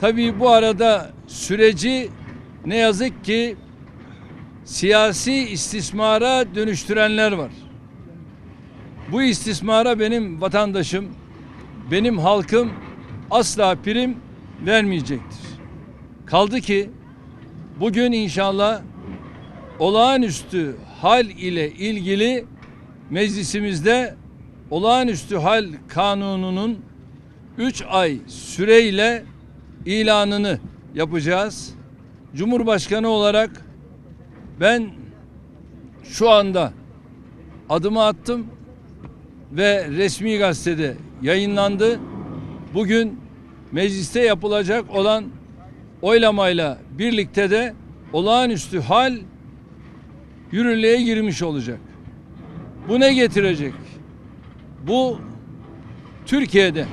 Tabii bu arada süreci ne yazık ki siyasi istismara dönüştürenler var. Bu istismara benim vatandaşım, benim halkım asla prim vermeyecektir. Kaldı ki bugün inşallah olağanüstü hal ile ilgili meclisimizde olağanüstü hal kanununun 3 ay süreyle ilanını yapacağız. Cumhurbaşkanı olarak ben şu anda adımı attım ve resmi gazetede yayınlandı. Bugün mecliste yapılacak olan oylamayla birlikte de olağanüstü hal yürürlüğe girmiş olacak. Bu ne getirecek? Bu Türkiye'de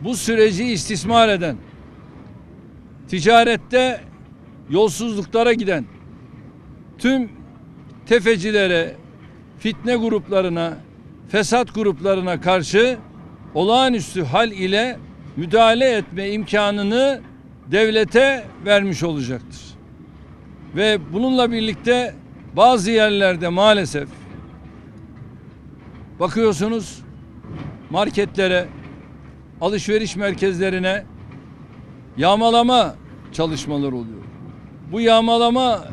bu süreci istismar eden, ticarette yolsuzluklara giden, tüm tefecilere, fitne gruplarına, fesat gruplarına karşı olağanüstü hal ile müdahale etme imkanını devlete vermiş olacaktır. Ve bununla birlikte bazı yerlerde maalesef bakıyorsunuz marketlere, alışveriş merkezlerine yağmalama çalışmaları oluyor. Bu yağmalama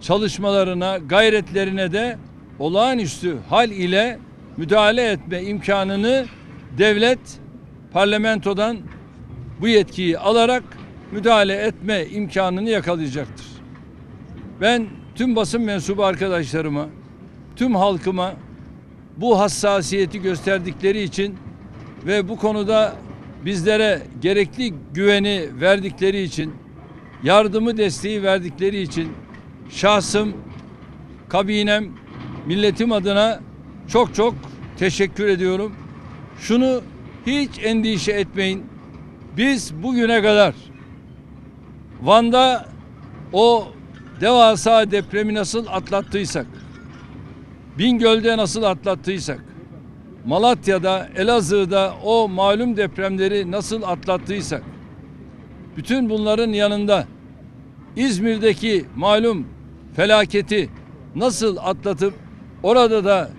çalışmalarına, gayretlerine de olağanüstü hal ile müdahale etme imkanını devlet parlamentodan bu yetkiyi alarak müdahale etme imkanını yakalayacaktır. Ben tüm basın mensubu arkadaşlarıma, tüm halkıma bu hassasiyeti gösterdikleri için ve bu konuda bizlere gerekli güveni verdikleri için, yardımı desteği verdikleri için şahsım, kabinem, milletim adına çok çok teşekkür ediyorum. Şunu hiç endişe etmeyin. Biz bugüne kadar Van'da o devasa depremi nasıl atlattıysak, Bingöl'de nasıl atlattıysak, Malatya'da, Elazığ'da o malum depremleri nasıl atlattıysak, bütün bunların yanında İzmir'deki malum felaketi nasıl atlatıp orada da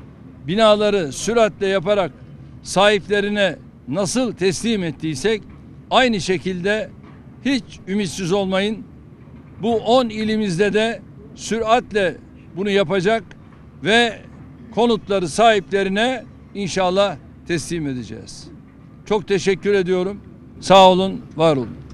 binaları süratle yaparak sahiplerine nasıl teslim ettiysek aynı şekilde hiç ümitsiz olmayın. Bu 10 ilimizde de süratle bunu yapacak ve konutları sahiplerine inşallah teslim edeceğiz. Çok teşekkür ediyorum. Sağ olun, var olun.